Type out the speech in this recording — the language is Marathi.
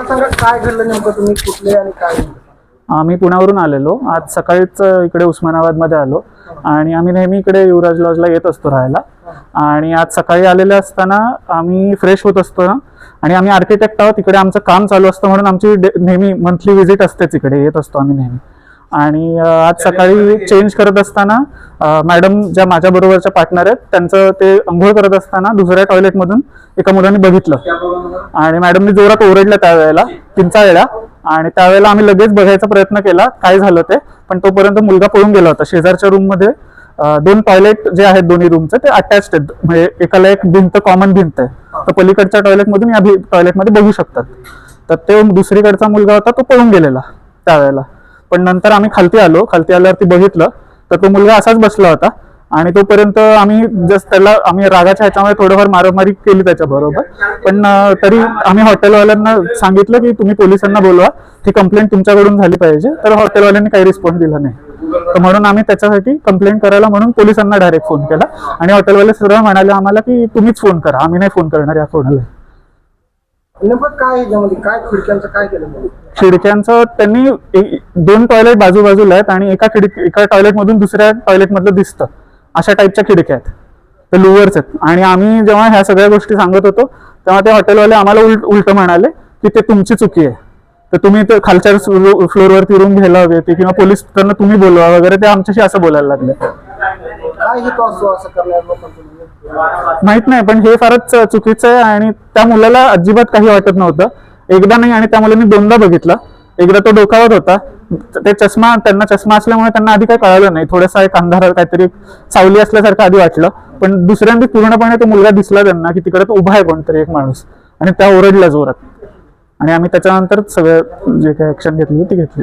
मला सांगा काय घडलं नेमकं? तुम्ही कुठले आणि काय आम्ही पुण्यावरून आलेलो. आज सकाळीच इकडे इकडे उस्मानाबादमध्ये आलो. आणि आम्ही नेहमी इकडे युवराज लॉजला येत असतो राहायला. आणि आज सकाळी आलेले असताना आम्ही फ्रेश होत असतो ना. आणि आम्ही आर्किटेक्ट आहोत इकडे आमचं काम चालू असतं म्हणून आमची नेहमी मंथली व्हिजिट असतेच इकडे. येत असतो आम्ही नेहमी. आणि आज सकाळी चेंज करत असताना मॅडम ज्या माझ्या बरोबरच्या पार्टनर आहेत त्यांचं ते अंघोळ करत असताना दुसऱ्या टॉयलेटमधून एका मुलाने बघितलं. आणि मॅडमनी जोरात ओरडलं त्यावेळेला तीनचा वेळा आणि त्यावेळेला आम्ही लगेच बघायचा प्रयत्न केला काय झालं ते. पण तोपर्यंत मुलगा पळून गेला होता. शेजारच्या रूममध्ये अं, दोन टॉयलेट जे आहेत दोन्ही रूमचे ते अटॅच्ड आहेत. म्हणजे एकाला एक भिंत कॉमन भिंत आहे. तर पलीकडच्या टॉयलेटमधून या टॉयलेटमध्ये बघू शकतात. तर ते दुसरीकडचा मुलगा होता तो पळून गेलेला त्यावेळेला. पण नंतर आम्ही खालती आलो. खालती आल्यावरती बघितलं तर तो मुलगा असाच बसला होता. आणि तोपर्यंत आम्ही जस्ट त्याला आम्ही रागाच्या ह्याच्यामध्ये थोडंफार मारामारी केली त्याच्याबरोबर पण तरी आम्ही हॉटेलवाल्यांना सांगितलं की तुम्ही पोलिसांना बोलवा. ती कंप्लेंट तुमच्याकडून झाली पाहिजे. तर हॉटेलवाल्यांनी काही रिस्पॉन्स दिला नाही. तर म्हणून आम्ही त्याच्यासाठी कंप्लेंट करायला म्हणून पोलिसांना डायरेक्ट फोन केला. आणि हॉटेलवाले सरळ म्हणाले आम्हाला की तुम्हीच फोन करा. आम्ही नाही फोन करणार या कोणाला. काय खिडक्यांचं काय केलं? खिडक्यांचं त्यांनी दोन टॉयलेट बाजूबाजूला आहेत आणि एका खिडक एका टॉयलेट मधून दुसऱ्या टॉयलेट मधलं दिसतं. अशा टाईपच्या खिडक्या आहेत. तर लुवर्स आहेत. आणि आम्ही जेव्हा ह्या सगळ्या गोष्टी सांगत होतो तेव्हा ते हॉटेलवाले आम्हाला उलट उलट म्हणाले की ते तुमची चुकी आहे. तर तुम्ही ते खालच्या फ्लोअरवरती रूम घ्यायला हवी होती किंवा पोलीस त्यांना तुम्ही बोलवा वगैरे ते आमच्याशी असं बोलायला लागले? माहीत नाही पण हे फारच चुकीचं आहे आणि त्या मुलाला अजिबात काही वाटत नव्हतं. एकदा नाही आणि त्या मुलांनी दोनदा बघितलं. एकदा तो डोकावत होता. ते चष्मा त्यांना चष्मा असल्यामुळे त्यांना आधी काही कळालं नाही. थोडासा एक अंधारात काहीतरी सावली असल्यासारखं आधी वाटलं. पण दुसऱ्यांदा पूर्णपणे तो मुलगा दिसला त्यांना की तिकडे तो उभा आहे कोणतरी एक माणूस. आणि त्या ओरडला जोरात. आणि आम्ही त्याच्यानंतर सगळं जे काही ऍक्शन घेतली ती घेतली.